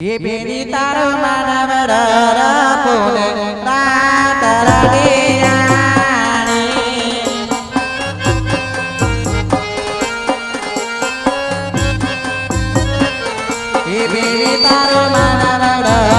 એ બેની તારો માનવ રાખોને રાત રાગે એ બેની તારો માનવ રાખ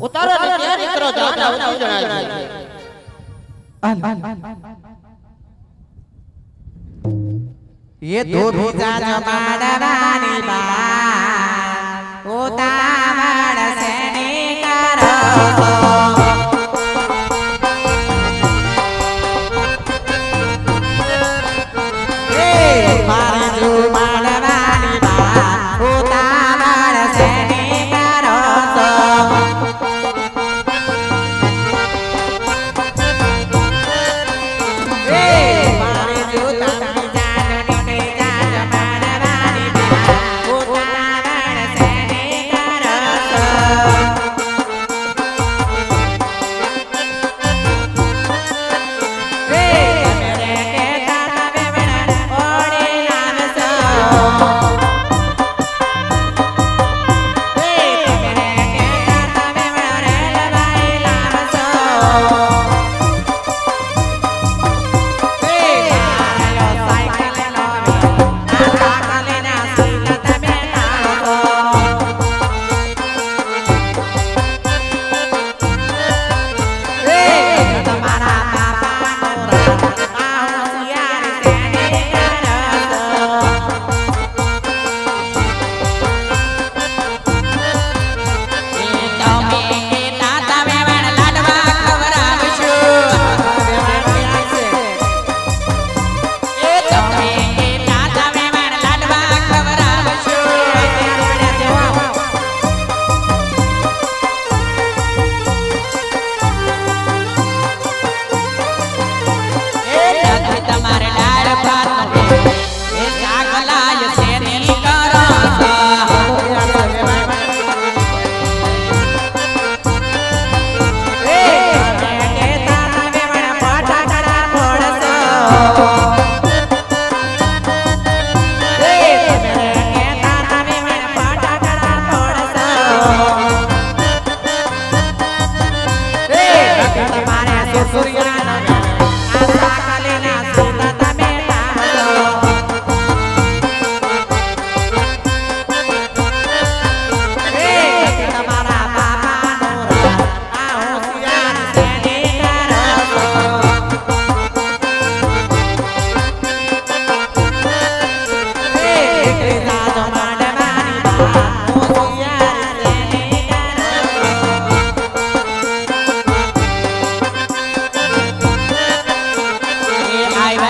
ઉતારો ને ત્યાં નીકળો જાન આવતું ये धोबी बा ओ तावड़ से निकरो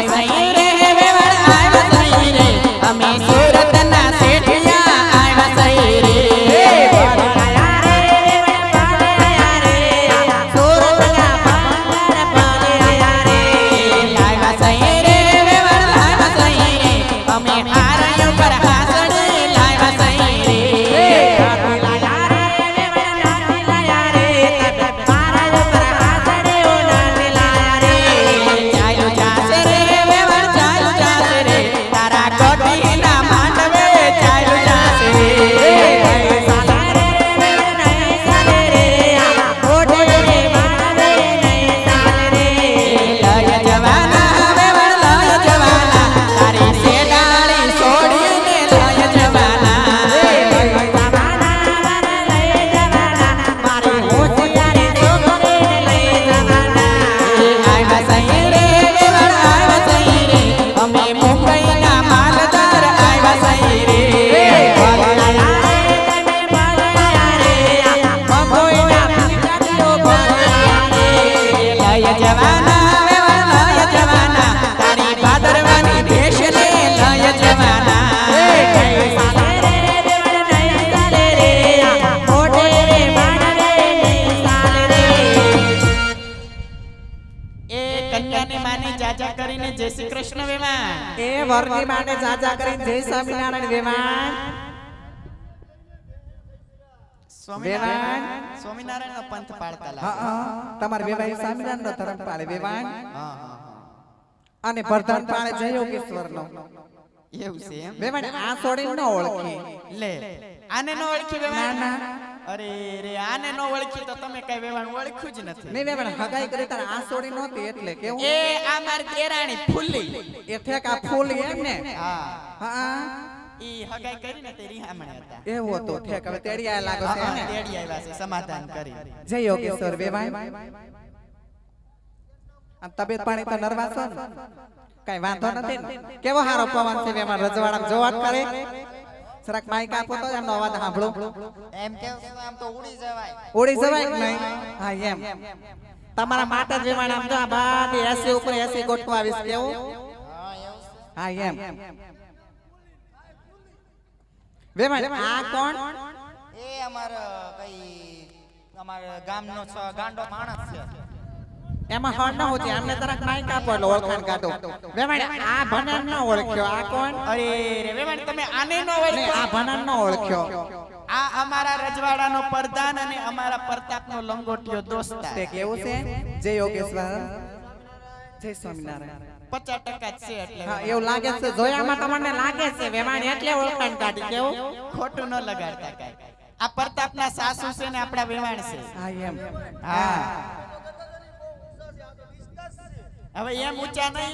bye. bye. શ્રી કૃષ્ણ વેવાણ એ વરની માટે જાજા કરી જય સ્વામિનારાયણ વેવાણ સ્વામિનારાયણ સ્વામિનારાયણ નો પંથ પાડતા હા તમારે વેવાઈ સ્વામિનારાયણ નો ધર્મ પાળે વેવાણ હા હા અને પ્રધાન પાળે જય યોગેશ્વર નો એવું છે એમ? વેવાણ આ છોડી ન ઓળખી. લે. આને ન ઓળખી ના ના. અરે રે આને નો ઓળખી તો તમે કઈ વેવાણ ઓળખ્યું જ નથી. નહીં વેવાણ હગાઈ કરી તાર આ સોડી નહોતી એટલે કેવું એ આ મારી દેરાણી ફૂલી. એ ઠેક આ ફૂલ એમ ને હા. હા. ઈ હગાઈ કરીને તે રીહામણે હતા. એવું હતું ઠેક હવે તેડી આયા લાગો છે. ને તેડી આવ્યા છે સમાધાન કરી. જય યોગેશ્વર વેવાણ. આ તબિયત પાણી તો નરવા છો કઈ વાંધો નથી કેવો હારો પવન છે વેમાં રજવાડા જોવાટ કરે? જરાક માઈક આપો તો એમનો અવાજ સાંભળો. એમ કેવું આમ તો ઉડી જવાય. ઉડી જવાય? નહીં હા એમ. તમારા માટે જ વિમાન આમ જો આ બધી એસી ઉપર એસી ગોઠવા આવીશ કેવું? હા એમ. વેવાણ. આ કોણ? એ અમાર કઈ અમાર ગામનો છ ગાંડો માણસ છે. એમાં હણ ન હોતી આમને તરક નાઈ એટલે ઓળખાણ કાઢો. વેવાણ આ ભણન ન ઓળખ્યો. આ કોણ? અરે રે વેવાણ તમે આને ન ઓળખ્યો આ ભણન ન ઓળખ્યો. આ અમારા રજવાડાનો પ્રધાન અને અમારા પ્રતાપનો લંગોટિયો દોસ્ત તે કેવું છે? જય યોગેશ્વર. જય સ્વામિનારાયણ. પચાસ ટકા છે એટલે હા એવું લાગે છે જોયામાં તમને લાગે છે વેવાણ એટલે ઓળખાણ કાઢી. કેવું? ખોટું ન લગાડતા કાંઈ. આ પ્રતાપના સાસુ છે ને આપણા વેવાણ છે. હા એમ. હા. હવે એમ ઊંચા નહીં